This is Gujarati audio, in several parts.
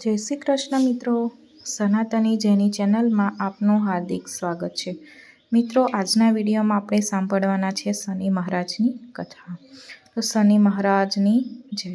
જય શ્રી કૃષ્ણ મિત્રો. સનાતની જેની ચેનલમાં આપનું હાર્દિક સ્વાગત છે. મિત્રો, આજના વિડીયોમાં આપણે સાંભળવાના છે શનિ મહારાજની કથા. તો શનિ મહારાજની જય.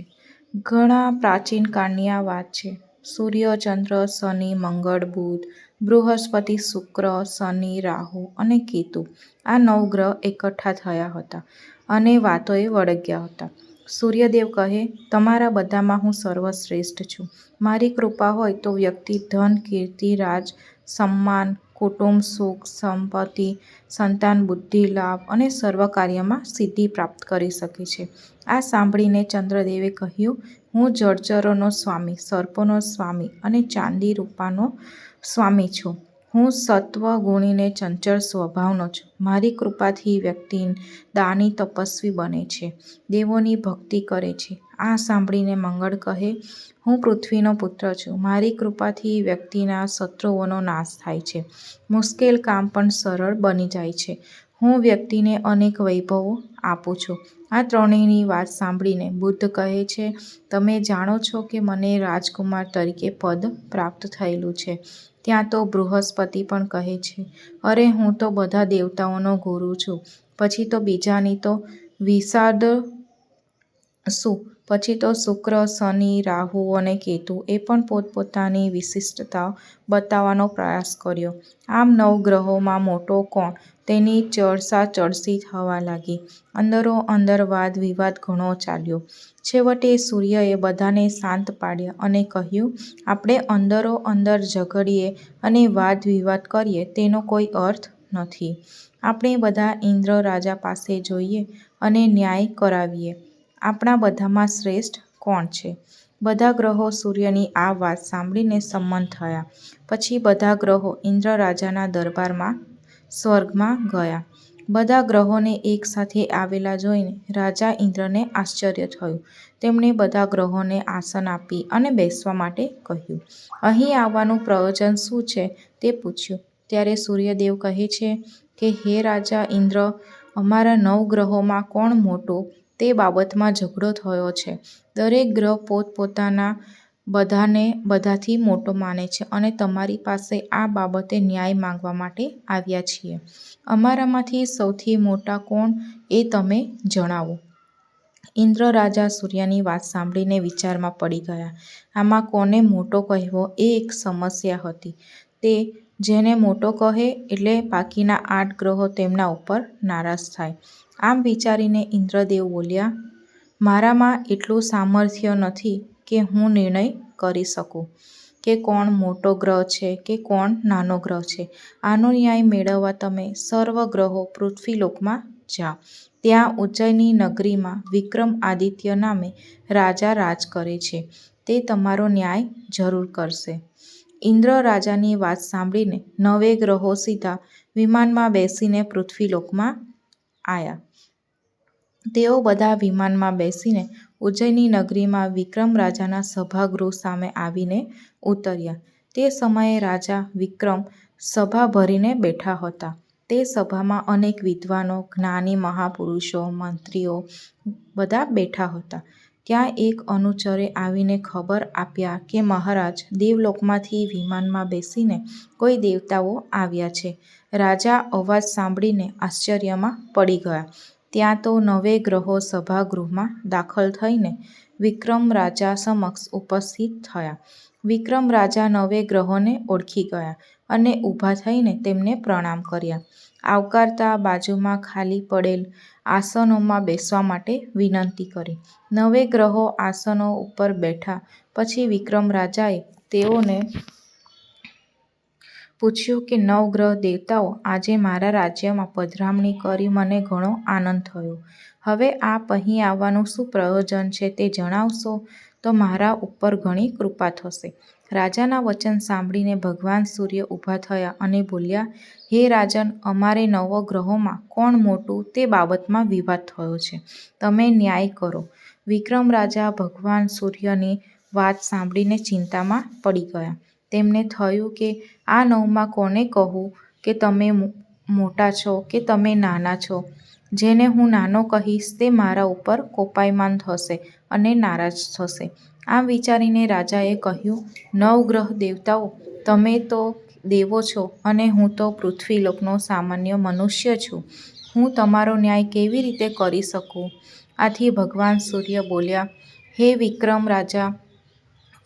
ઘણા પ્રાચીન કાળની આ વાત છે. સૂર્ય, ચંદ્ર, શનિ, મંગળ, બુધ, બૃહસ્પતિ, શુક્ર, શનિ, રાહુ અને કેતુ આ નવ ગ્રહ એકઠા થયા હતા અને વાતોએ વળગ્યા હતા. સૂર્યદેવ કહે, તમારા બધામાં હું સર્વશ્રેષ્ઠ છું. મારી કૃપા હોય તો વ્યક્તિ, ધન, કીર્તિ, રાજ, સન્માન, કુટુંબ, સુખ, સંપત્તિ, સંતાન, બુદ્ધિ, લાભ અને સર્વ કાર્યમાં સિદ્ધિ પ્રાપ્ત કરી શકે છે. આ સાંભળીને ચંદ્રદેવે કહ્યું, હું જળચરોનો સ્વામી, સર્પોનો સ્વામી અને ચાંદી રૂપાનો સ્વામી છું. હું સત્વ ગુણીને ચંચળ સ્વભાવનો છું. મારી કૃપાથી વ્યક્તિ દાની તપસ્વી બને છે. દેવોની ભક્તિ કરે છે. આ સાંભળીને મંગળ કહે, હું પૃથ્વીનો પુત્ર છું. મારી કૃપાથી વ્યક્તિના શત્રુઓનો નાશ થાય છે. મુશ્કેલ કામ પણ સરળ બની જાય છે. હું વ્યક્તિને અનેક વૈભવો આપું છું. આ ત્રણેયની વાત સાંભળીને બુદ્ધ કહે છે, તમે જાણો છો કે મને રાજકુમાર તરીકે પદ પ્રાપ્ત થયેલું છે. ત્યાં તો બૃહસ્પતિ પણ કહે છે, અરે, હું તો બધા દેવતાઓનો ગુરુ છું. પછી તો બીજાની તો વિષાદ શું? પછી તો શુક્ર, શનિ, રાહુ અને કેતુ એ પણ પોતપોતાની વિશિષ્ટતા બતાવવાનો પ્રયાસ કર્યો. આમ નવ ગ્રહોમાં મોટો કોણ? તેની ચર્ચા ચડસી થવા લાગી. અંદરો અંદર વાદ વિવાદ ઘણો ચાલ્યો. છેવટે સૂર્યએ બધાને શાંત પાડ્યા અને કહ્યું, આપણે અંદરો અંદર ઝઘડીએ અને વાદ વિવાદ કરીએ તેનો કોઈ અર્થ નથી. આપણે બધા ઇન્દ્ર રાજા પાસે જઈએ અને ન્યાય કરાવીએ. આપણા બધામાં શ્રેષ્ઠ કોણ છે? બધા ગ્રહો સૂર્યની આ વાત સાંભળીને સંમત થયા. પછી બધા ગ્રહો ઇન્દ્ર રાજાના દરબારમાં સ્વર્ગમાં ગયા. બધા ગ્રહોને એક સાથે આવેલા જોઈને રાજા ઇન્દ્રને આશ્ચર્ય થયું. તેમણે બધા ગ્રહોને આસન આપી અને બેસવા માટે કહ્યું, અહીં આવવાનું પ્રયોજન શું છે? તે પૂછ્યું. ત્યારે સૂર્યદેવ કહે છે કે, હે રાજા ઇન્દ્ર, અમારા નવ ગ્રહોમાં કોણ મોટો? તે બાબતમાં ઝઘડો થયો છે. દરેક ગ્રહ પોતપોતાના બધાને બધાથી મોટો માને છે અને તમારી પાસે આ બાબતે ન્યાય માંગવા માટે આવ્યા છીએ. અમારામાંથી સૌથી મોટા કોણ એ તમે જણાવો. ઇન્દ્ર રાજા સૂર્યની વાત સાંભળીને વિચારમાં પડી ગયા. આમાં કોને મોટો કહેવો એ એક સમસ્યા હતી. તે જેને મોટો કહે એટલે બાકીના આઠ ગ્રહો તેમના ઉપર નારાજ થાય. આમ વિચારીને ઇન્દ્રદેવ બોલ્યા, મારામાં એટલું સામર્થ્ય નથી કે હું નિર્ણય કરી શકું? કે કોણ મોટો ગ્રહ છે? કે કોણ નાનો ગ્રહ છે? આનો ન્યાય મેળવવા તમે સર્વ ગ્રહો પૃથ્વીલોકમાં જાઓ. ત્યાં ઉજ્જૈની નગરીમાં વિક્રમ આદિત્ય નામે રાજા રાજ કરે છે. તે તમારો ન્યાય જરૂર કરશે. ઇન્દ્ર રાજાની વાત સાંભળીને નવે ગ્રહો સીધા વિમાનમાં બેસીને પૃથ્વીલોકમાં આવ્યા તેઓ બધા વિમાનમાં બેસીને ઉજ્જૈની નગરીમાં વિક્રમ રાજાના સભાગૃહ સામે આવીને ઉતર્યા. તે સમયે રાજા વિક્રમ સભા ભરીને બેઠા હતા. તે સભામાં અનેક વિદ્વાનો, જ્ઞાની મહાપુરુષો, મંત્રીઓ બધા બેઠા હતા. ત્યાં એક અનુચરે આવીને ખબર આપ્યા કે મહારાજ દેવલોકમાંથી વિમાનમાં બેસીને કોઈ દેવતાઓ આવ્યા છે. રાજા અવાજ સાંભળીને આશ્ચર્યમાં પડી ગયા. ત્યાં તો નવે ગ્રહો સભાગૃહમાં દાખલ થઈને વિક્રમ રાજા સમક્ષ ઉપસ્થિત થયા. વિક્રમ રાજા નવે ગ્રહોને ઓળખી ગયા અને ઊભા થઈને તેમને પ્રણામ કર્યા. આવકારતા બાજુમાં ખાલી પડેલ આસનોમાં બેસવા માટે વિનંતી કરી. નવે ગ્રહો આસનો ઉપર બેઠા. પછી વિક્રમ રાજાએ તેઓને પૂછ્યું કે નવગ્રહ દેવતાઓ આજે મારા રાજ્યમાં પધરામણી કરી મને ઘણો આનંદ થયો. હવે આપ અહીં આવવાનું શું પ્રયોજન છે તે જણાવશો? તો મારા ઉપર ઘણી કૃપા થશે. રાજાના વચન સાંભળીને ભગવાન સૂર્ય ઊભા થયા અને બોલ્યા, હે રાજન, અમારે નવગ્રહોમાં કોણ મોટું તે બાબતમાં વિવાદ થયો છે. તમે ન્યાય કરો. વિક્રમ રાજા ભગવાન સૂર્યની વાત સાંભળીને ચિંતામાં પડી ગયા. તેમને થયું કે, આ નવમાં કોને કહું કે તમે મોટા છો કે તમે નાના છો? જેને હું નાનો કહીશ તે મારા ઉપર કોપાયમાન થશે અને નારાજ થશે. આમ વિચારીને રાજાએ કહ્યું નવગ્રહ દેવતાઓ, તમે તો દેવો છો અને હું તો પૃથ્વીલોકનો સામાન્ય મનુષ્ય છું. હું તમારો ન્યાય કેવી રીતે કરી શકું? આથી ભગવાન સૂર્ય બોલ્યા, હે વિક્રમ રાજા,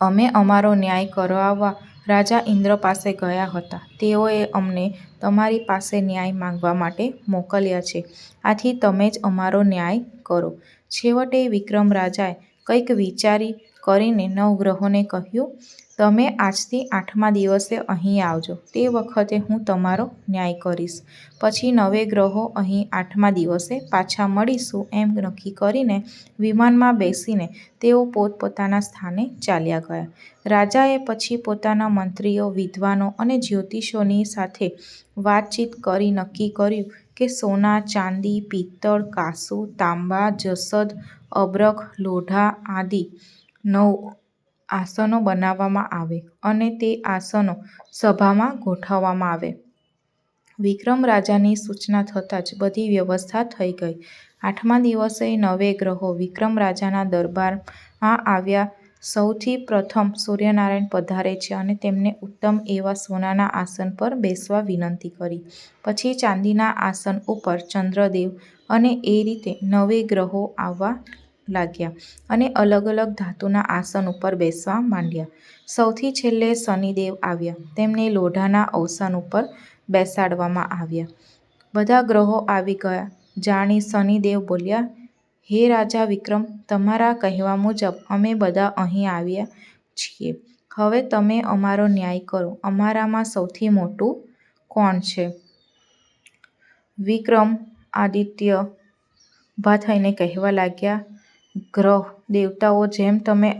અમે અમારો ન્યાય કરાવવા રાજા ઇન્દ્ર પાસે ગયા હતા. તેઓએ અમને તમારી પાસે ન્યાય માંગવા માટે મોકલ્યા છે. આથી તમે જ અમારો ન્યાય કરો. છેવટે વિક્રમ રાજાએ કંઈક વિચારી કરીને નવગ્રહોને કહ્યું તમે આજથી આઠમા દિવસે અહીં આવજો. તે વખતે હું તમારો ન્યાય કરીશ. પછી નવે ગ્રહો અહીં આઠમા દિવસે પાછા મળીશું એમ નક્કી કરીને વિમાનમાં બેસીને તેઓ પોતપોતાના સ્થાને ચાલ્યા ગયા. રાજાએ પછી પોતાના મંત્રીઓ, વિદ્વાનો અને જ્યોતિષોની સાથે વાતચીત કરી નક્કી કર્યું કે સોના, ચાંદી, પિત્તળ, કાસુ, તાંબા, જસદ, અબરખ, લોઢા આદિ નવ આસનો બનાવવામાં આવે અને તે આસનો સભામાં ગોઠવવામાં આવે. વિક્રમ રાજાની સૂચના થતાં જ બધી વ્યવસ્થા થઈ ગઈ. આઠમા દિવસે નવે ગ્રહો વિક્રમ રાજાના દરબારમાં આવ્યા. સૌથી પ્રથમ સૂર્યનારાયણ પધારે છે અને તેમને ઉત્તમ એવા સોનાના આસન પર બેસવા વિનંતી કરી. પછી ચાંદીના આસન ઉપર ચંદ્રદેવ અને એ રીતે નવે ગ્રહો આવવા લાગ્યા અને અલગ અલગ ધાતુના આસન ઉપર બેસવા માંડ્યા. સૌથી છેલ્લે શનિદેવ આવ્યા. તેમને લોઢાના અવસાન ઉપર બેસાડવામાં આવ્યા. બધા ગ્રહો આવી ગયા. જાણી શનિદેવ બોલ્યા, હે રાજા વિક્રમ, તમારા કહેવા મુજબ અમે બધા અહીં આવ્યા છીએ. હવે તમે અમારો ન્યાય કરો. અમારામાં સૌથી મોટું કોણ છે? વિક્રમ, આદિત્ય ઊભા થઈને કહેવા લાગ્યા ગ્રહ દેવતાઓ જેમ તમે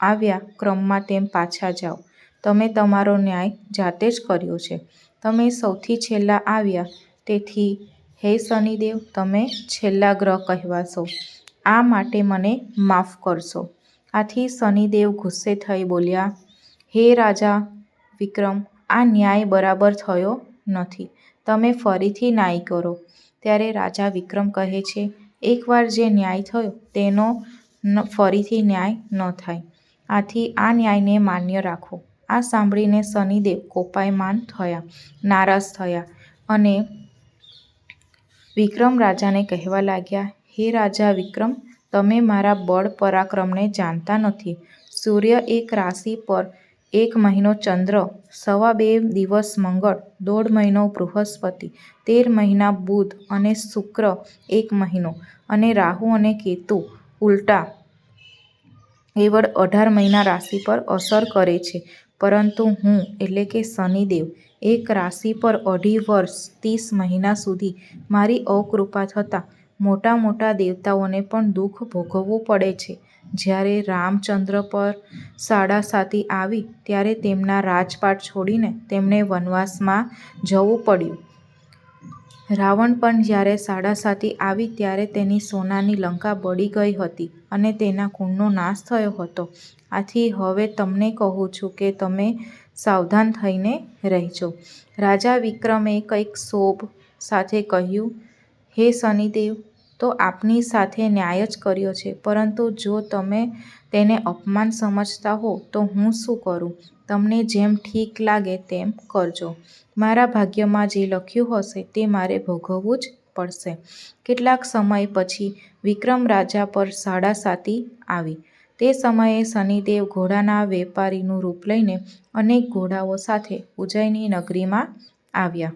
આવ્યા ક્રમમાં તેમ પાછા જાઓ. તમે તમારો ન્યાય જાતે જ કર્યો છે. તમે સૌથી છેલ્લા આવ્યા. તેથી, હે શનિદેવ, તમે છેલ્લા ગ્રહ કહેવાશો. આ માટે મને માફ કરશો. આથી શનિદેવ ગુસ્સે થઈ બોલ્યા, હે રાજા વિક્રમ, આ ન્યાય બરાબર થયો નથી. તમે ફરીથી ન્યાય કરો. ત્યારે રાજા વિક્રમ કહે છે એકવાર જે ન્યાય થયો, તેનો ફરીથી ન્યાય ન થાય. આથી આ ન્યાયને માન્ય રાખો. આ સાંભળીને શનિદેવ કોપાયમાન થયા, નારાજ થયા અને વિક્રમ રાજાને કહેવા લાગ્યા, હે રાજા વિક્રમ, તમે મારા બળ પરાક્રમને જાણતા નથી. સૂર્ય એક રાશિ પર એક મહિનો ચંદ્ર, સવા બે દિવસ મંગળ, દોઢ મહિનો બૃહસ્પતિ, તેર મહિના બુધ અને શુક્ર, એક મહિનો. અને રાહુ અને કેતુ ઉલટા એવડ અઢાર મહિના રાશિ પર અસર કરે છે. પરંતુ હું, એટલે કે શનિદેવ, એક રાશિ પર અઢી વર્ષ, ત્રીસ મહિના સુધી મારી અકૃપા થતાં મોટા મોટા દેવતાઓને પણ દુઃખ ભોગવવું પડે છે. જ્યારે રામચંદ્ર પર સાડાસાતી આવી, ત્યારે તેમના રાજપાટ છોડીને તેમને વનવાસમાં જવું પડ્યું. રાવણ પણ જ્યારે સાડાસાતી આવી, ત્યારે તેની સોનાની લંકા બળી ગઈ હતી અને તેના કુળનો નાશ થયો હતો. આથી હવે તમને કહું છું કે તમે સાવધાન થઈને રહેજો. રાજા વિક્રમે કંઈક શોભ સાથે કહ્યું, હે શનિદેવ તો આપની સાથે ન્યાય જ કર્યો છે. પરંતુ જો તમે તેને અપમાન સમજતા હો, તો હું શું કરું? તમને જેમ ઠીક લાગે તેમ કરજો. મારા ભાગ્યમાં જે લખ્યું હશે તે મારે ભોગવવું જ પડશે. કેટલાક સમય પછી વિક્રમ રાજા પર સાડાસાતી આવી. તે સમયે શનિદેવ ઘોડાના વેપારીનું રૂપ લઈને અનેક ઘોડાઓ સાથે ઉજ્જૈની નગરીમાં આવ્યા.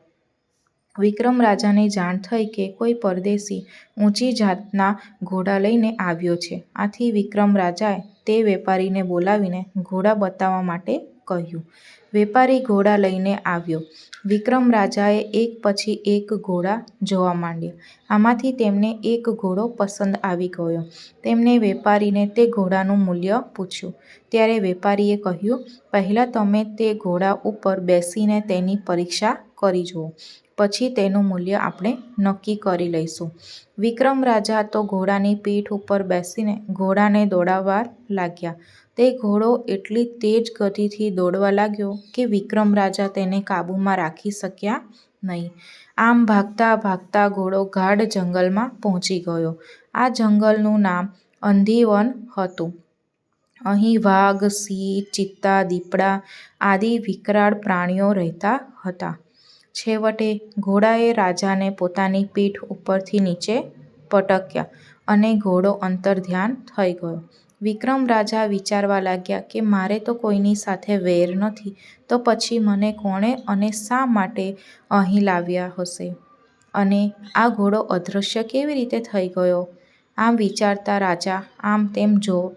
વિક્રમ રાજાને જાણ થઈ કે કોઈ પરદેશી ઊંચી જાતના ઘોડા લઈને આવ્યો છે. આથી વિક્રમ રાજાએ તે વેપારીને બોલાવીને ઘોડા બતાવવા માટે કહ્યું. વેપારી ઘોડા લઈને આવ્યો. વિક્રમ રાજાએ એક પછી એક ઘોડા જોવા માંડ્યા. આમાંથી તેમને એક ઘોડો પસંદ આવી ગયો. તેમણે વેપારીને તે ઘોડાનું મૂલ્ય પૂછ્યું. ત્યારે વેપારીએ કહ્યું, પહેલાં તમે તે ઘોડા ઉપર બેસીને તેની પરીક્ષા કરી જુઓ. પછી તેનું મૂલ્ય આપણે નક્કી કરી લઈશું. વિક્રમ રાજા તો ઘોડાની પીઠ ઉપર બેસીને ઘોડાને દોડાવવા લાગ્યા. તે ઘોડો એટલી તેજ ગતિથી દોડવા લાગ્યો કે વિક્રમ રાજા તેને કાબૂમાં રાખી શક્યા નહીં. આમ ભાગતા ભાગતા ઘોડો ગાઢ જંગલમાં પહોંચી ગયો. આ જંગલનું નામ અંધીવન હતું. અહીં વાઘ, સિંહ, ચિત્તા, દીપડા આદિ વિકરાળ પ્રાણીઓ રહેતા હતા. છેવટે ઘોડાએ રાજાને પોતાની પીઠ ઉપરથી નીચે પટક્યા અને ઘોડો અંતર્ધ્યાન થઈ ગયો. વિક્રમ રાજા વિચારવા લાગ્યા કે મારે તો કોઈની સાથે વેર નથી, તો પછી મને કોણે અને શા માટે અહીં લાવ્યા હશે? અને આ ઘોડો અદૃશ્ય કેવી રીતે થઈ ગયો? આમ વિચારતા રાજા આમ તેમ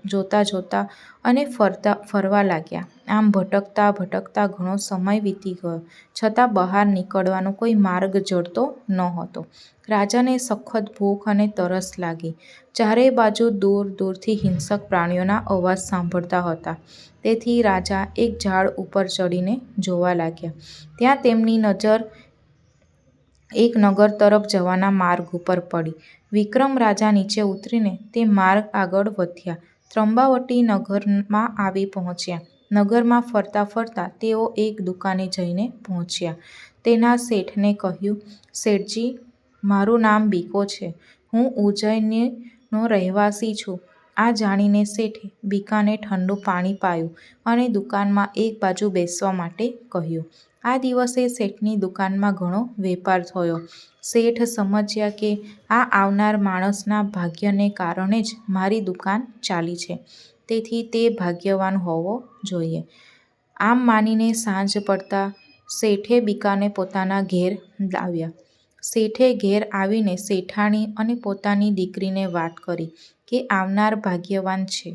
જોતા જોતા અને ફરતા, ફરવા લાગ્યા. આમ ભટકતા ભટકતા ઘણો સમય વીતી ગયો. છતાં બહાર નીકળવાનો કોઈ માર્ગ જડતો નહોતો. રાજાને સખત ભૂખ અને તરસ લાગી. ચારે બાજુ દૂર દૂરથી હિંસક પ્રાણીઓના અવાજ સાંભળતા હતા. તેથી રાજા એક ઝાડ ઉપર ચડીને જોવા લાગ્યા. ત્યાં તેમની નજર એક નગર તરફ જવાના માર્ગ ઉપર પડી. વિક્રમ રાજા નીચે ઉતરીને તે માર્ગ આગળ વધ્યા. ત્રંબાવટી નગરમાં આવી પહોંચ્યા. નગરમાં ફરતા ફરતા તેઓ એક દુકાને જઈને પહોંચ્યા. તેના શેઠને કહ્યું, શેઠજી, મારું નામ બીકો છે. હું ઉજ્જૈનનો રહેવાસી છું આ જાણીને શેઠે બીકાને ઠંડુ પાણી પાયું અને દુકાનમાં એક બાજુ બેસવા માટે કહ્યું. આ દિવસે શેઠની દુકાનમાં ઘણો વેપાર થયો. શેઠ સમજ્યા કે આ આવનાર માણસના ભાગ્યને કારણે જ મારી દુકાન ચાલી છે. તેથી તે ભાગ્યવાન હોવો જોઈએ. આમ માનીને સાંજ પડતા શેઠે બીકાને પોતાના ઘેર લાવ્યા. શેઠે ઘેર આવીને શેઠાણી અને પોતાની દીકરીને વાત કરી કે આવનાર ભાગ્યવાન છે.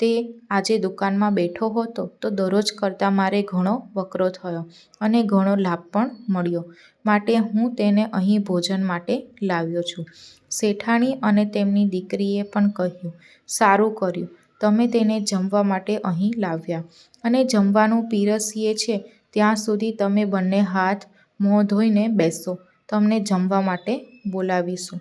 તે આજે દુકાનમાં બેઠો હતો તો દરરોજ કરતાં મારે ઘણો વકરો થયો અને ઘણો લાભ પણ મળ્યો. માટે હું તેને અહીં ભોજન માટે લાવ્યો છું. શેઠાણી અને તેમની દીકરીએ પણ કહ્યું, સારું કર્યું. તમે તેને જમવા માટે અહીં લાવ્યા. અને જમવાનું પીરસીએ છે, ત્યાં સુધી તમે બંને હાથ મોં ધોઈને બેસો. તમને જમવા માટે બોલાવીશું.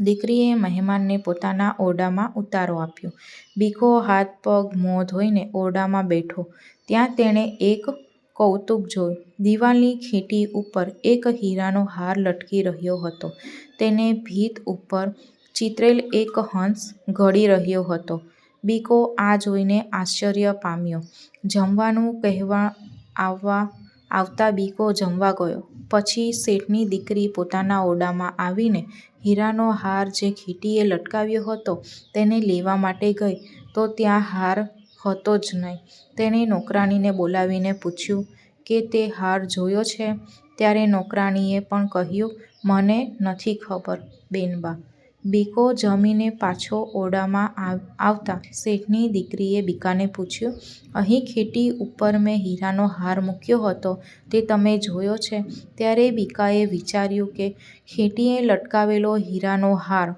દીકરીએ મહેમાનને પોતાના ઓરડામાં ઉતારો આપ્યો. બીકો હાથ, પગ, મોં ધોઈને ઓરડામાં બેઠો. ત્યાં તેણે એક કૌતુક જોયું. દિવાલની ખીટી ઉપર એક હીરાનો હાર લટકી રહ્યો હતો. તેને ભીત ઉપર ચિત્રેલ એક હંસ ઘડી રહ્યો હતો. બીકો આ જોઈને આશ્ચર્ય પામ્યો. જમવાનું કહેવા આવવા આવતા બીકો જમવા ગયો. પછી શેઠની દીકરી પોતાના ઓરડામાં આવીને હીરાનો હાર જે ખીટીએ લટકાવ્યો હતો તેને લેવા માટે ગઈ. તો ત્યાં હાર હતો જ નહીં. તેણે નોકરાણીને બોલાવીને પૂછ્યું કે તે હાર જોયો છે? ત્યારે નોકરાણીએ પણ કહ્યું, મને નથી ખબર, બેનબા. બીકો જમીને પાછો ઓરડામાં આવતા શેઠની દીકરીએ બીકાને પૂછ્યું, અહીં ખીટી ઉપર મેં હીરાનો હાર મૂક્યો હતો, તે તમે જોયો છે? ત્યારે બીકાએ વિચાર્યું કે ખીટીએ લટકાવેલો હીરાનો હાર,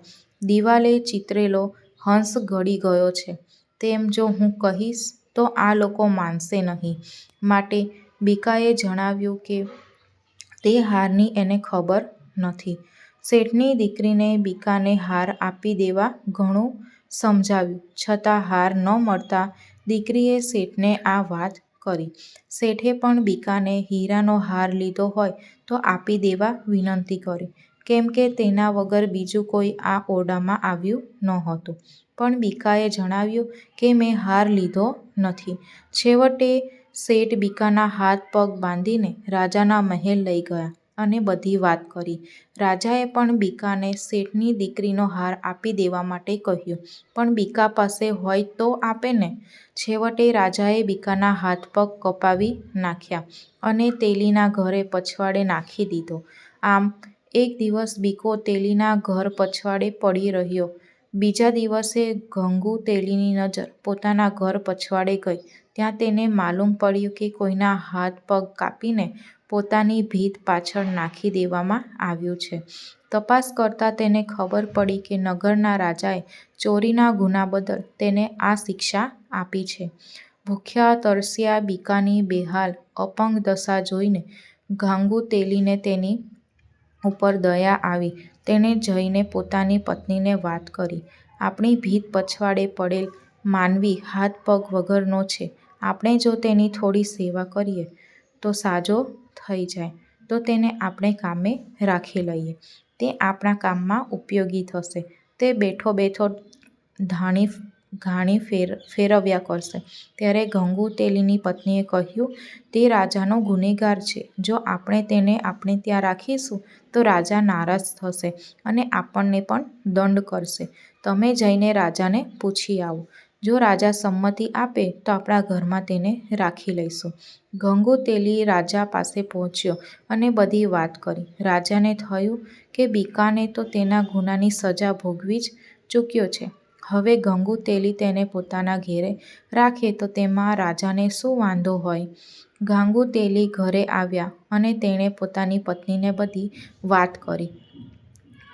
દિવાલે ચિતરેલો હંસ ઘડી ગયો છે. તેમ જો હું કહીશ, તો આ લોકો માનશે નહીં. માટે બીકાએ જણાવ્યું કે તે હારની એને ખબર નથી. શેઠની દીકરીને બીકાને હાર આપી દેવા ઘણું સમજાવ્યું. છતાં હાર ન મળતા દીકરીએ શેઠને આ વાત કરી. શેઠે પણ બીકાને હીરાનો હાર લીધો હોય તો આપી દેવા વિનંતી કરી. કેમ કે તેના વગર બીજું કોઈ આ ઓરડામાં આવ્યું નહોતું. પણ બીકાએ જણાવ્યું કે મેં હાર લીધો નથી. છેવટે શેઠ બીકાના હાથ પગ બાંધીને રાજાના મહેલ લઈ ગયા. અને બધી વાત કરી. રાજાએ પણ બીકાને શેઠની દીકરીનો હાર આપી દેવા માટે કહ્યું, પણ બીકા પાસે હોય તો આપે ને? છેવટે રાજાએ બીકાના હાથ પગ કપાવી નાખ્યા અને તેલીના ઘરે પછવાડે નાખી દીધો. આમ, એક દિવસ બીકો તેલીના ઘર પછવાડે પડી રહ્યો. બીજા દિવસે ઘંગુ તેલીની નજર પોતાના ઘર પછવાડે ગઈ. ત્યાં તેને માલુમ પડ્યું કે કોઈના હાથ પગ કાપીને પોતાની ભીત પાછળ નાખી દેવામાં આવ્યું છે. તપાસ કરતાં તેને ખબર પડી કે નગરના રાજાએ ચોરીના ગુના બદલ તેને આ શિક્ષા આપી છે. ભૂખ્યા, તરસ્યા, બીકાની બેહાલ, અપંગ દશા જોઈને ઘાંગુ તેલીને તેની ઉપર દયા આવી. તેણે જઈને પોતાની પત્નીને વાત કરી. આપણી ભીત પછવાડે પડેલ માનવી હાથ પગ વગરનો છે. આપણે જો તેની થોડી સેવા કરીએ તો સાજો થઈ જાય, તો તેને આપણે કામે રાખી લઈએ. તે આપણા કામમાં ઉપયોગી થશે. તે બેઠો બેઠો ધાણી ઘાણી ફેર, ફેરવ્યા કરશે. ત્યારે ગંગુ તેલીની પત્નીએ કહ્યું, તે રાજાનો ગુનેગાર છે. જો આપણે તેને આપણે ત્યાં રાખીશું, તો રાજા નારાજ થશે અને આપણને પણ દંડ કરશે. તમે જઈને રાજાને પૂછી આવો. જો રાજા સંમતિ આપે, તો આપણા ઘરમાં તેને રાખી લઈશું. ગંગુ તેલી રાજા પાસે પહોંચ્યો અને બધી વાત કરી. રાજાને થયું કે બીકાને તો તેના ગુનાની સજા ભોગવી જ ચૂક્યો છે. હવે ગંગુ તેલી તેને પોતાના ઘેરે રાખે તો તેમાં રાજાને શું વાંધો હોય? ગાંગુ તેલી ઘરે આવ્યા અને તેણે પોતાની પત્નીને બધી વાત કરી.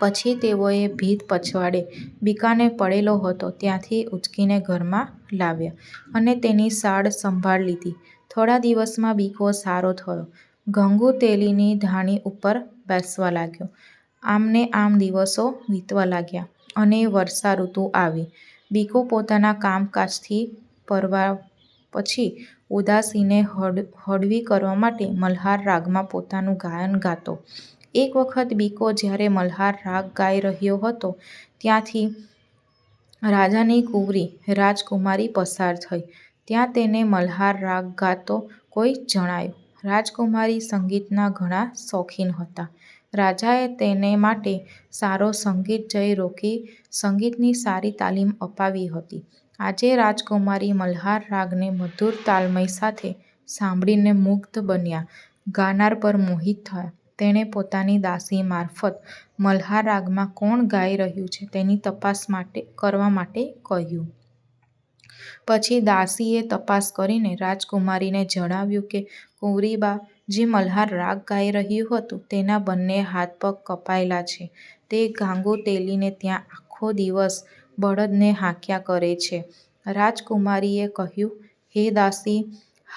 પછી તેઓએ ભીત પછવાડે. બીકાને પડેલો હતો, ત્યાંથી ઉંચકીને ઘરમાં લાવ્યા અને તેની સાડ સંભાળ લીધી. થોડા દિવસમાં બીકો સારો થયો. ગંગુ તેલીની ધાણી ઉપર બેસવા લાગ્યો. આમને આમ દિવસો વીતવા લાગ્યા અને વર્ષા ઋતુ આવી. બીકો પોતાના કામકાજથી પરવા પછી ઉદાસીને હળ હળવી કરવા માટે મલ્હાર રાગમાં પોતાનું ગાયન ગાતો. એક વખત બીકો જ્યારે મલ્હાર રાગ ગાઈ રહ્યો હતો, ત્યાંથી રાજાની કુંવરી રાજકુમારી પસાર થઈ. ત્યાં તેને મલ્હાર રાગ ગાતો કોઈ જણાયો. રાજકુમારી સંગીતના ઘણા શોખીન હતા. રાજાએ તેને માટે સારો સંગીત જય રોકી સંગીતની સારી તાલીમ અપાવી હતી. આજે રાજકુમારી મલ્હાર રાગને મધુર તાલમય સાથે સાંભળીને મુગ્ધ બન્યા. ગાનાર પર મોહિત થયા. તેણે પોતાની દાસી મારફત મલ્હાર રાગમાં કોણ ગાઈ રહ્યું છે તેની તપાસ માટે, કરવા માટે કહ્યું. પછી દાસીએ તપાસ કરીને રાજકુમારીને જણાવ્યું કે, કુંવરીબા, જે મલ્હાર રાગ ગાઈ રહ્યું હતું તેના બંને હાથ પગ કપાયેલા છે. તે ગાંગો તેલીને ત્યાં આખો દિવસ બળદને હાંક્યા કરે છે. રાજકુમારીએ કહ્યું, હે દાસી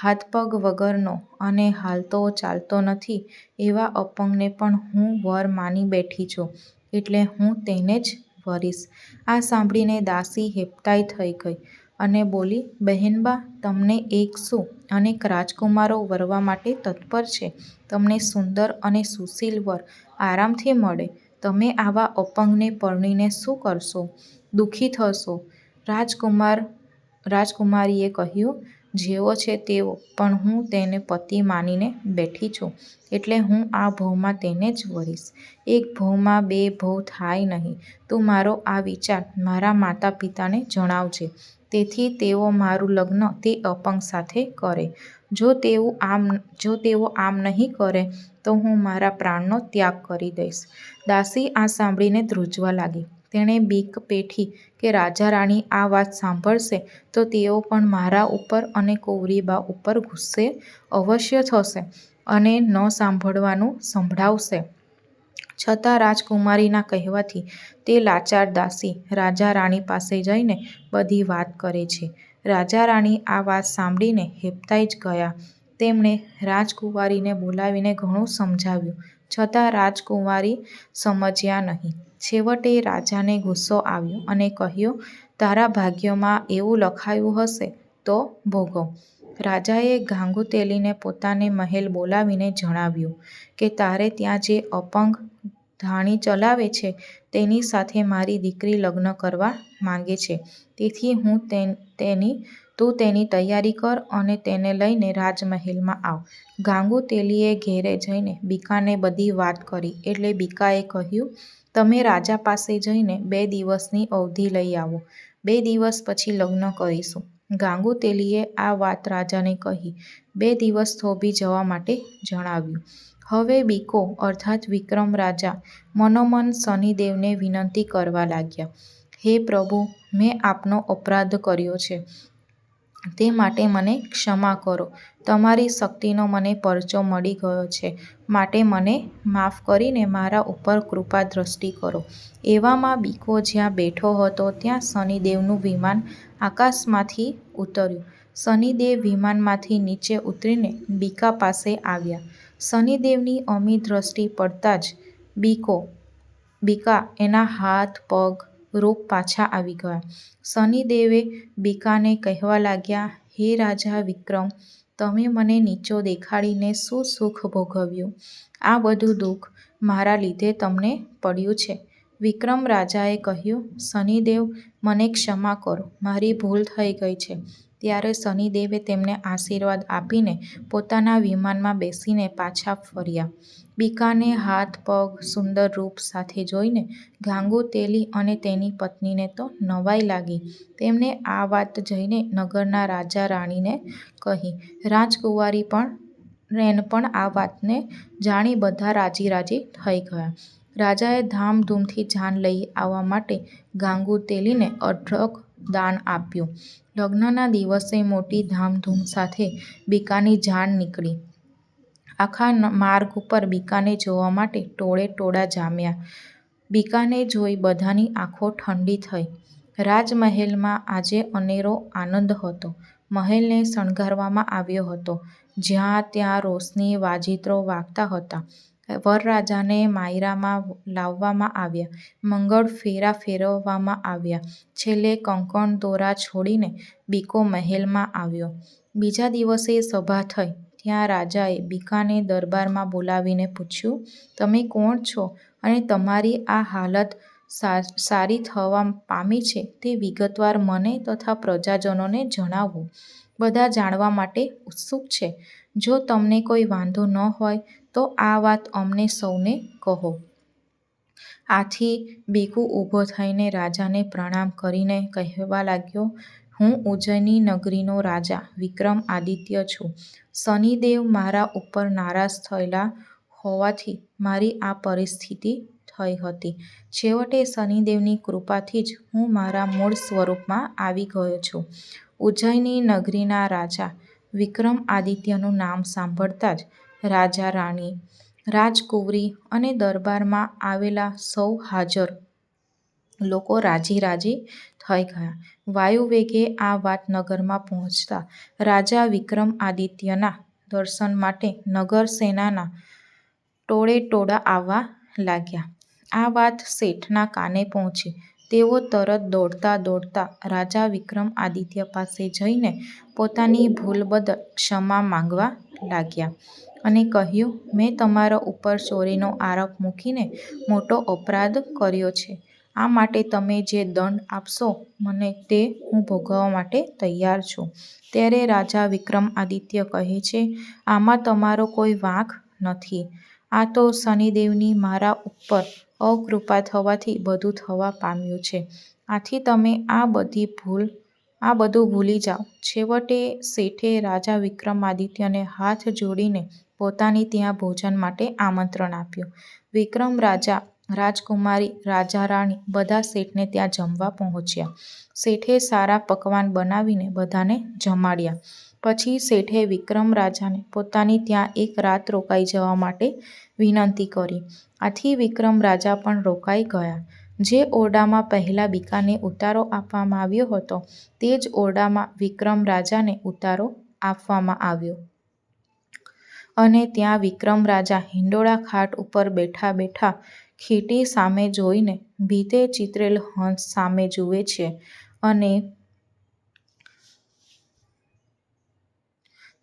હાથ પગ વગરનો અને હાલતો ચાલતો નથી એવા અપંગને પણ હું વર માની બેઠી છું, એટલે હું તેને જ વરીશ. આ સાંભળીને દાસી હેબતાઈ થઈ ગઈ અને બોલી, બહેનબા, તમને એક શું? અનેક રાજકુમારો વરવા માટે તત્પર છે. તમને સુંદર અને સુશીલ વર આરામથી મળે. તમે આવા અપંગને પરણીને શું કરશો? દુઃખી થશો. રાજકુમાર, રાજકુમારીએ કહ્યું જેવો છે તેવો, પણ હું તેને પતિ માનીને બેઠી છું, એટલે હું આ ભવમાં તેને જ વરીશ એક ભવમાં બે ભવ થાય નહીં. તું મારો આ વિચાર મારા માતા પિતાને જણાવજે. તેથી તેઓ મારું લગ્ન તે અપંગ સાથે કરે. જો તેવું આમ, જો તેઓ આમ નહીં કરે, તો હું મારા પ્રાણનો ત્યાગ કરી દઈશ. દાસી આ સાંભળીને ધ્રુજવા લાગી. તેણે બીક પેઠી કે રાજા રાણી આ વાત સાંભળશે તો તેઓ પણ મારા ઉપર અને કુંવરીબા ઉપર ગુસ્સે અવશ્ય થશે અને ન સાંભળવાનું સંભળાવશે. છતાં રાજકુમારીના કહેવાથી તે લાચાર દાસી રાજા રાણી પાસે જઈને બધી વાત કરે છે. રાજા રાણી આ વાત સાંભળીને હેબતાઈ જ ગયા. તેમણે રાજકુમારીને બોલાવીને ઘણું સમજાવ્યું. છતાં રાજકુમારી સમજ્યા નહીં. છેવટે રાજાને ગુસ્સો આવ્યો અને કહ્યું, તારા ભાગ્યમાં એવું લખાયું હશે તો ભોગવ. રાજાએ ગાંગુતેલીને પોતાને મહેલ બોલાવીને જણાવ્યું કે, તારે ત્યાં જે અપંગ ધાણી ચલાવે છે, તેની સાથે મારી દીકરી લગ્ન કરવા માંગે છે. તેથી હું તેની તું તેની તૈયારી કર અને તેને લઈને રાજમહેલમાં આવ. ગાંગુ તેલીએ ઘેરે જઈને બીકાને બધી વાત કરી એટલે બીકાએ કહ્યું, તમે રાજા પાસે જઈને બે દિવસની અવધિ લઈ આવો. બે દિવસ પછી લગ્ન કરીશું. ગાંગુ તેલીએ આ વાત રાજાને કહી, બે દિવસ થોભી જવા માટે જણાવ્યું. હવે બીકો અર્થાત વિક્રમ રાજા મનોમન શનિદેવને વિનંતી કરવા લાગ્યા, હે પ્રભુ, મેં આપનો અપરાધ કર્યો છે. તે માટે મને ક્ષમા કરો. તમારી શક્તિનો મને પરચો મળી ગયો છે. માટે મને માફ કરીને મારા ઉપર કૃપા દ્રષ્ટિ કરો. એવામાં બીકો જ્યાં બેઠો હતો, ત્યાં શનિદેવનું વિમાન આકાશમાંથી ઉતર્યું. શનિદેવ વિમાનમાંથી નીચે ઉતરીને બીકા પાસે આવ્યા. શનિદેવની અમી દ્રષ્ટિ પડતાં જ બીકો, બીકા એના હાથ, પગ રૂપ પાછા આવી ગયા. શનિદેવે બીકાને કહેવા લાગ્યા, હે રાજા વિક્રમ, તમે મને નીચો દેખાડીને શું સુખ ભોગવ્યું? આ બધું દુઃખ મારા લીધે તમને પડ્યું છે. વિક્રમ રાજાએ કહ્યું, શનિદેવ, મને ક્ષમા કરો. મારી ભૂલ થઈ ગઈ છે. ત્યારે શનિદેવે તેમને આશીર્વાદ આપીને પોતાના વિમાનમાં બેસીને પાછા ફર્યા. બીકાને હાથ, પગ, સુંદર રૂપ સાથે જોઈને ગાંગુ તેલી અને તેની પત્નીને તો નવાઈ લાગી. તેમણે આ વાત જઈને નગરના રાજા રાણીને કહી, રાજકુંવરી પણ, રેન પણ આ વાતને જાણી બધા રાજી રાજી થઈ ગયા. રાજાએ ધામધૂમથી જાન લઈ આવવા માટે ગાંગુ તેલીને અઢળક દાન આપ્યું. લગ્નના દિવસે મોટી ધામધૂમ સાથે બીકાની જાન નીકળી. આખા માર્ગ ઉપર બીકાને જોવા માટે ટોળે ટોળા જામ્યા. બીકાને જોઈ બધાની આંખો ઠંડી થઈ. રાજમહેલમાં આજે અનેરો આનંદ હતો. મહેલને શણગારવામાં આવ્યો હતો. જ્યાં ત્યાં રોશની વાજિંત્રો વાગતા હતા. વરરાજાને માયરામાં લાવવામાં આવ્યા. મંગળ ફેરા ફેરવવામાં આવ્યા. છેલ્લે કંકણ દોરા છોડીને બીકો મહેલમાં આવ્યો. બીજા દિવસે સભા થઈ. ત્યાં રાજાએ બીકાને દરબારમાં બોલાવીને પૂછ્યું, તમે કોણ છો અને તમારી આ હાલત સારી થવા પામી છે તે વિગતવાર મને તથા પ્રજાજનોને જણાવો. બધા જાણવા માટે ઉત્સુક છે. જો તમને કોઈ વાંધો ન હોય તો આ વાત અમને સૌને કહો. આથી બીકુ ઊભો થઈને રાજાને પ્રણામ કરીને કહેવા લાગ્યો, હું ઉજ્જૈની નગરીનો રાજા, વિક્રમ આદિત્ય છું. શનિદેવ મારા ઉપર નારાજ થયેલા હોવાથી મારી આ પરિસ્થિતિ થઈ હતી. છેવટે શનિદેવની કૃપાથી જ હું મારા મૂળ સ્વરૂપમાં આવી ગયો છું. ઉજ્જૈની નગરીના રાજા, વિક્રમ આદિત્યનું નામ સાંભળતા જ રાજા રાણી, રાજકુંવરી અને દરબારમાં આવેલા સૌ હાજર. લોકો રાજી રાજી થઈ ગયા. વાયુવેગે આ વાત નગરમાં પહોંચતા રાજા વિક્રમ આદિત્યના દર્શન માટે નગર સેનાના ટોળે ટોળા આવવા લાગ્યા. આ વાત શેઠના કાને પહોંચી. તેઓ તરત દોડતા દોડતા રાજા વિક્રમ આદિત્ય પાસે જઈને પોતાની ભૂલ બદલ ક્ષમા માંગવા લાગ્યા અને કહ્યું, મેં તમારા ઉપર ચોરીનો આરોપ મૂકીને મોટો અપરાધ કર્યો છે. આ માટે તમે જે દંડ આપશો, મને તે હું ભોગવવા માટે તૈયાર છું. ત્યારે રાજા વિક્રમ આદિત્ય કહે છે, આમાં તમારો કોઈ વાંક નથી. આ તો શનિદેવની મારા ઉપર અકૃપા થવાથી બધું થવા પામ્યું છે. આથી તમે આ બધી ભૂલ આ બધું ભૂલી જાઓ. છેવટે શેઠે રાજા વિક્રમાદિત્યને હાથ જોડીને પોતાની ત્યાં ભોજન માટે આમંત્રણ આપ્યું. વિક્રમ રાજા, રાજકુમારી રાજા રાણી બધા શેઠને ત્યાં જમવા પહોંચ્યા. શેઠે સારા પકવાન બનાવીને બધાને જમાડ્યા. પછી શેઠે વિક્રમ રાજાને પોતાની ત્યાં એક રાત રોકાઈ જવા માટે વિનંતી કરી. આથી વિક્રમ રાજા પણ રોકાઈ ગયા. જે ઓરડામાં પહેલાં બીકાને ઉતારો આપવામાં આવ્યો હતો, તે જ ઓરડામાં વિક્રમ રાજાને ઉતારો આપવામાં આવ્યો. અને ત્યાં વિક્રમ રાજા હિંડોળા ખાટ ઉપર બેઠા બેઠા ખીટી સામે જોઈને ભીતે ચિતરેલ હંસ સામે જુએ છે અને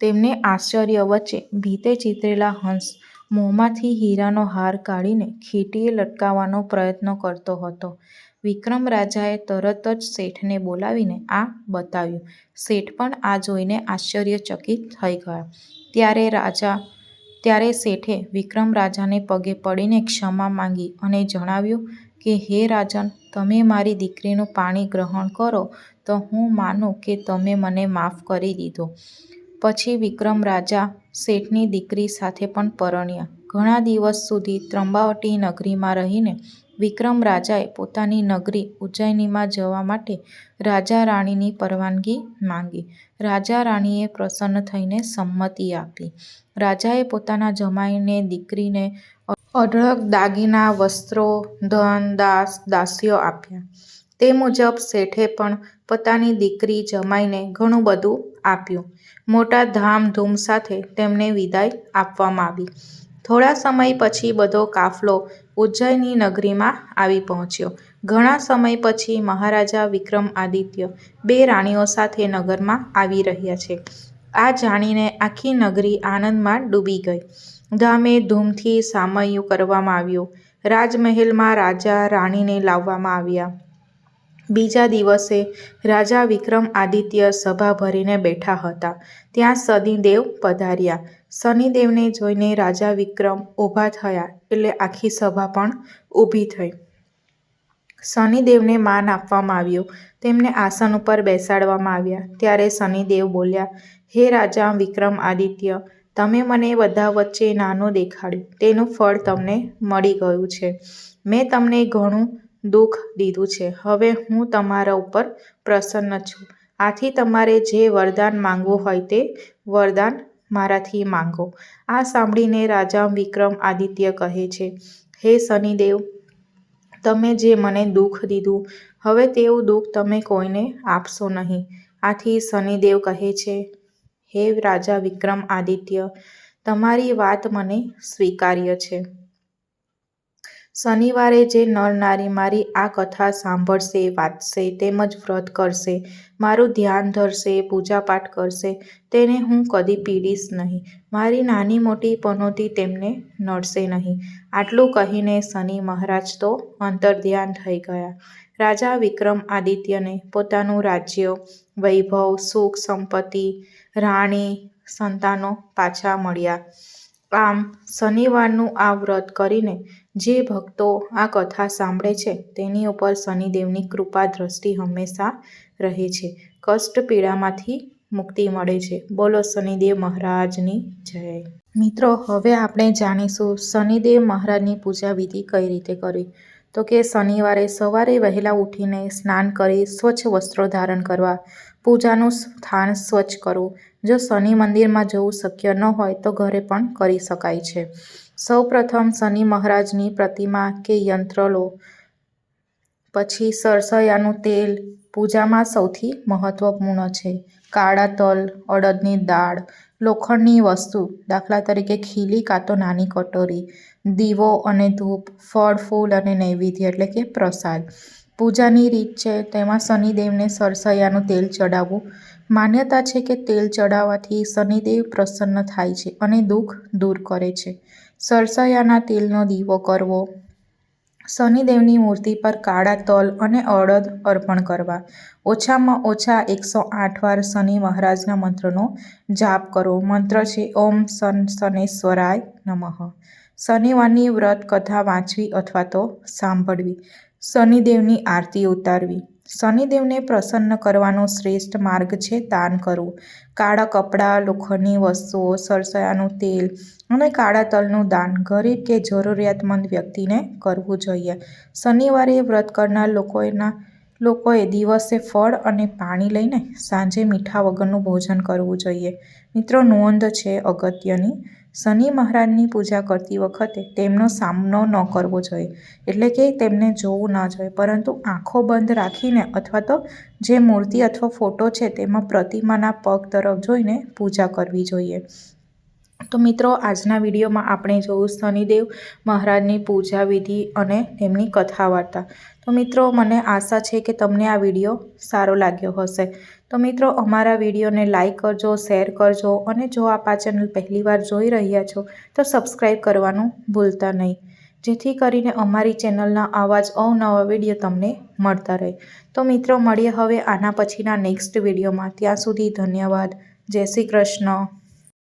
તેમને આશ્ચર્ય વચ્ચે ભીતે ચિતરેલા હંસ મોંમાંથી હીરાનો હાર કાઢીને ખીટીએ લટકાવવાનો પ્રયત્ન કરતો હતો. વિક્રમ રાજાએ તરત જ શેઠને બોલાવીને આ બતાવ્યું. શેઠ પણ આ જોઈને આશ્ચર્યચકિત થઈ ગયા. ત્યારે રાજા, ત્યારે શેઠે વિક્રમ રાજાને પગે પડીને ક્ષમા માંગી અને જણાવ્યું કે, હે રાજન, તમે મારી દીકરીનું પાણી ગ્રહણ કરો તો હું માનું કે તમે મને માફ કરી દીધો. પછી વિક્રમ રાજા શેઠની દીકરી સાથે પણ પરણ્યા. ઘણા દિવસ સુધી ત્રંબાવટી નગરીમાં રહીને વિક્રમ રાજાએ પોતાની નગરી ઉજ્જૈનીમાં જવા માટે રાજા રાણીની પરવાનગી માંગી. રાજા રાણીએ પ્રસન્ન થઈને સંમતિ આપી. રાજાએ પોતાના જમાઈને દીકરીને અઢળક દાગીના, વસ્ત્રો, ધન, દાસ, દાસીઓ આપ્યા. તે મુજબ શેઠે પણ પોતાની દીકરી જમાઈને ઘણું બધું આપ્યું. મોટા ધામધૂમ સાથે તેમને વિદાય આપવામાં આવી. થોડા સમય પછી બધો કાફલો ઉજ્જૈની નગરીમાં આવી પહોંચ્યો. ઘણા સમય પછી મહારાજા વિક્રમ આદિત્ય બે રાણીઓ સાથે નગરમાં આવી રહ્યા છે. આ જાણીને આખી નગરી આનંદમાં ડૂબી ગઈ. ધામે ધૂમથી સામયુ કરવામાં આવ્યું. રાજમહેલમાં રાજા રાણીને લાવવામાં આવ્યા. બીજા દિવસે રાજા વિક્રમ આદિત્ય સભા ભરીને બેઠા હતા. ત્યાં શનિદેવ પધાર્યા. શનિદેવને જોઈને રાજા વિક્રમ ઊભા થયા એટલે આખી સભા પણ ઊભી થઈ. શનિદેવને માન આપવામાં આવ્યું. તેમને આસન ઉપર બેસાડવામાં આવ્યા. ત્યારે શનિદેવ બોલ્યા, હે રાજા વિક્રમ આદિત્ય, તમે મને બધા વચ્ચે નાનું દેખાડ્યું. તેનું ફળ તમને મળી ગયું છે. મેં તમને ઘણું દુઃખ દીધું છે. હવે હું તમારા ઉપર પ્રસન્ન છું. આથી તમારે જે વરદાન માંગવું હોય તે વરદાન મારાથી માંગો. આ સાંભળીને રાજા વિક્રમ આદિત્ય કહે છે, હે શનિદેવ, તમે જે મને દુઃખ દીધું, હવે તેવું દુઃખ તમે કોઈને આપશો નહીં. આથી શનિદેવ કહે છે, હે રાજા વિક્રમ આદિત્ય, તમારી વાત મને સ્વીકાર્ય છે. શનિવારે જે નર નારી મારી આ કથા સાંભળશે, વાંચશે, તેમજ વ્રત કરશે, મારું ધ્યાન ધરશે, પૂજાપાઠ કરશે, તેને હું કદી પીડીશ નહીં. મારી નાની મોટી પનોતી તેમને નડશે નહીં. આટલું કહીને શનિ મહારાજ તો અંતર્ધ્યાન થઈ ગયા. રાજા વિક્રમ આદિત્યને પોતાનું રાજ્ય, વૈભવ, સુખ, સંપત્તિ, રાણી, સંતાનો પાછા મળ્યા. આમ શનિવારનું આ વ્રત કરીને જે ભક્તો આ કથા સાંભળે છે, તેની ઉપર શનિદેવની કૃપા દ્રષ્ટિ હંમેશા રહે છે. કષ્ટ પીડામાંથી મુક્તિ મળે છે. બોલો શનિદેવ મહારાજની જય. મિત્રો, હવે આપણે જાણીશું શનિદેવ મહારાજની પૂજા વિધિ કઈ રીતે કરવી? તો કે શનિવારે સવારે વહેલા ઉઠીને સ્નાન કરી સ્વચ્છ વસ્ત્રો ધારણ કરવા, પૂજાનું સ્થાન સ્વચ્છ કરવું જો શનિ મંદિરમાં જવું શક્ય ન હોય તો ઘરે પણ કરી શકાય છે. સૌપ્રથમ શનિ મહારાજની પ્રતિમા કે યંત્ર લો. પછી સરસયાનું તેલ પૂજામાં સૌથી મહત્વપૂર્ણ છે. કાળા તલ, અડદની દાળ, લોખંડની વસ્તુ, દાખલા તરીકે ખીલી કાં તો નાની કટોરી, દીવો અને ધૂપ, ફળ, ફૂલ અને નૈવેદ્ય એટલે કે પ્રસાદ. પૂજાની રીત છે, તેમાં શનિદેવને સરસૈયાનું તેલ ચડાવવું. માન્યતા છે કે તેલ ચડાવવાથી શનિદેવ પ્રસન્ન થાય છે અને દુઃખ દૂર કરે છે. સરસૈયાના તેલનો દીવો કરવો. શનિદેવની મૂર્તિ પર કાળા તલ અને અડદ અર્પણ કરવા. ઓછામાં ઓછા એકસો આઠ વાર શનિ મહારાજના મંત્રનો જાપ કરો. મંત્ર છે, ઓમ સન શનેશ્વરાય નમઃ. શનિવારની વ્રત કથા વાંચવી અથવા તો સાંભળવી. શનિદેવની આરતી ઉતારવી. શનિદેવને પ્રસન્ન કરવાનો શ્રેષ્ઠ માર્ગ છે દાન કરવું. કાળા કપડાં, લોખંડની વસ્તુઓ, સરસયાનું તેલ અને કાળા તલનું દાન ગરીબ કે જરૂરિયાતમંદ વ્યક્તિને કરવું જોઈએ. શનિવારે વ્રત કરનાર લોકોના, લોકોએ દિવસે ફળ અને પાણી લઈને સાંજે મીઠા વગરનું ભોજન કરવું જોઈએ. મિત્રો, નોંધ છે અગત્યની. શનિ મહારાજની પૂજા કરતી વખતે તેમનો સામનો ન કરવો જોઈએ. એટલે કે તેમને જોવું ન જોઈએ. પરંતુ આંખો બંધ રાખીને અથવા તો જે મૂર્તિ અથવા ફોટો છે તેમાં પ્રતિમાના પગ તરફ જોઈને પૂજા કરવી જોઈએ. તો મિત્રો, આજના વિડીયોમાં આપણે જોયું શનિદેવ મહારાજની પૂજા વિધિ અને તેમની કથા વાર્તા તો મિત્રો, મને આશા છે કે તમને આ વીડિયો સારો લાગ્યો હશે. તો મિત્રો, અમારા વિડીયોને લાઇક કરજો, શેર કરજો અને જો આપ આ ચેનલ પહેલીવાર જોઈ રહ્યા છો, તો સબસ્ક્રાઈબ કરવાનું ભૂલતા નહીં. જેથી કરીને અમારી ચેનલના આવા અવનવા વીડિયો તમને મળતા રહે. તો મિત્રો, મળીએ હવે આના પછીના નેક્સ્ટ વિડીયોમાં. ત્યાં સુધી ધન્યવાદ. જય શ્રી કૃષ્ણ.